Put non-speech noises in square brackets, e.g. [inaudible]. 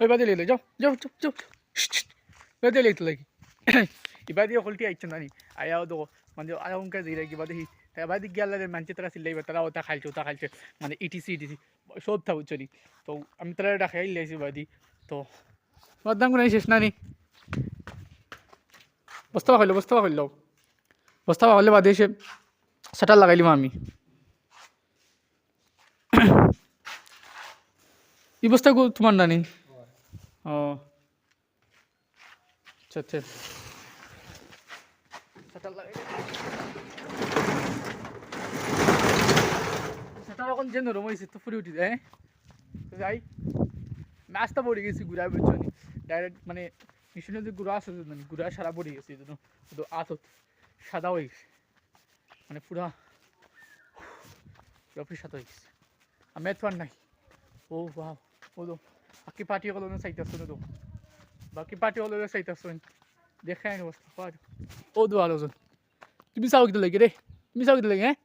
ওই বাদে লেলে যাও যাও যাও বাদে লেতে লাগি। [coughs] ইবাদি হলটি আইছেন নানি। আয়াও দো মানে আয়া উনকা জিরা কি বাদে এবাদি গেলে মানছে তারা সিলাই তারা ওটা খাইছে ওটা খাইছে মানে ইটিসি ইটিসি সব থা বুঝছি তো আমি তারা এটা খাই লাইছি বাদি। তো বাদাম কোনো শেষ নানি। বস্তা খাইলো বস্তা খাইলো। বস্তা খাইলে বাদে এসে সেটা লাগাইলিম আমি। [coughs] এই বস্তা তোমার নানি। ও। আচ্ছা আচ্ছা। সেটা লাগাই সেটা এখন যে নরম তো ফুরে উঠি যায় তো যাই। ম্যাচটা পড়ে গেছি ঘুরা বুঝছ ডাইরেক্ট মানে মেশিনে যে গুঁড়া আছে মানে গুঁড়া সারা পড়ে গেছে, এই সাদা হয়ে গেছে। মানে পুরা পুরোপুরি সাদা হয়ে গেছে। আমি এত নাই। ও, বাহ, ও বাকি পার্টি হলো চাইতেছো না তো বাকি পার্টি হলো চাইতেছো দেখাই অবস্থা ও দু আলোচন তুমি চাও কিন্তু লাগে রে তুমি চাও কিন্তু লাগে হ্যাঁ